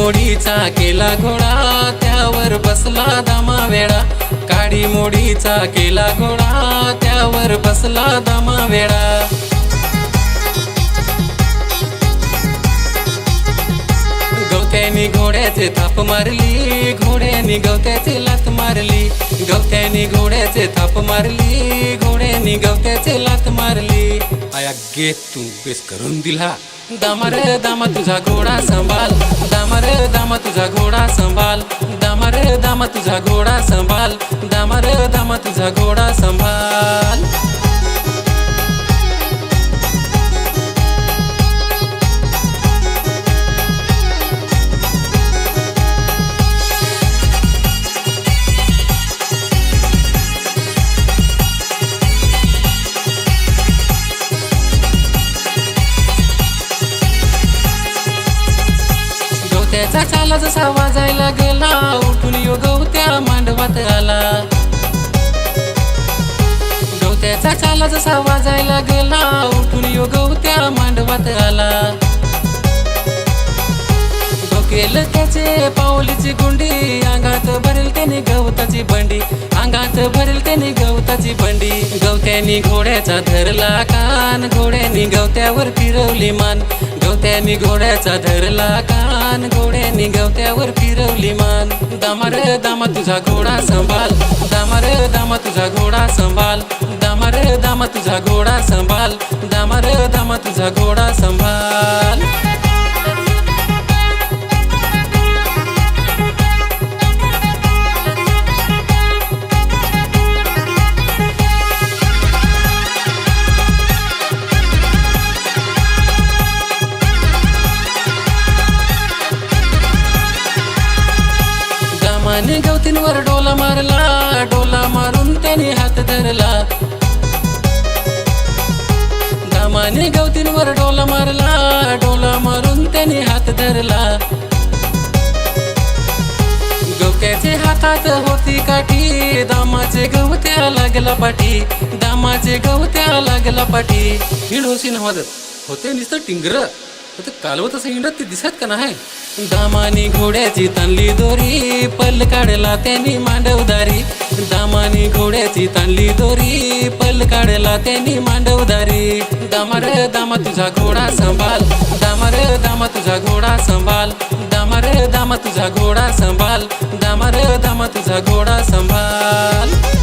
मोडीचा केला घोडा त्यावर बसला दामा वेळा काडी मोडीचा केला घोडा त्यावर बसला दामा वेळा गवत्यानी घोड्याचे थाप मारली घोड्यानी गवत्याचे लात मारली. गवत्यानी घोड्याचे थाप मारली घोड्यानी गवत्याचे लात मारली. आया गे तू बेस करून दिला. दामार दामा तुझा घोडा सांभाळ. दामार दामा तुझा घोडा सांभाळ. दामार दामा तुझा घोडा सांभाळ. दामा गवत्याचा जसा वाजायला गेला. उठून यो गवत्या मांडवात आला. गवत्याचा चाला जसा वाजायला गेला. उठून यो गवत्या मांडवात आला. केलं त्याचे पाऊलीची गुंडी. अंगात भरेल त्याने गवताची बंडी. अंगात भरेल त्याने गवताची बंडी. गवत्यानी घोड्याचा धरला कान. घोड्यानी गवत्यावर फिरवली मान. घोड्यानी घोड्याचा धरला कान. घोड्यानी गवत्यावर फिरवली मान. दामार दामा तुझा घोडा सांभाल. दामार दामा तुझा घोडा सांभाळ दामार दामा तुझा घोडा सांभाळ दामार दामा तुझा घोडा सांभाळ दामाने गवतींवर डोला मारला डोला मारून त्याने हात धरला. दामाने गवतींवर डोला मारला डोला मारून त्याने हात धरला. गवत्याचे हातात होती काठी दामाचे गवत्या लागला पाठी दामाचे गवत्या लागला पाठी. हिंड होशी नव्हत होते निस्त टिंगर. होते कालवतच असं ते दिसत का नाही? दामानी घोड्याची ताणली दोरी पल काढला त्यांनी मांडवदारी. दामानी घोड्याची ताणली दोरी पल काढला त्यांनी मांडवदारी. दामार दामा तुझा घोडा सांभाळ. दामार दामा तुझा घोडा सांभाळ. दामार दामा तुझा घोडा सांभाल दामार दामा तुझा घोडा सांभाळ.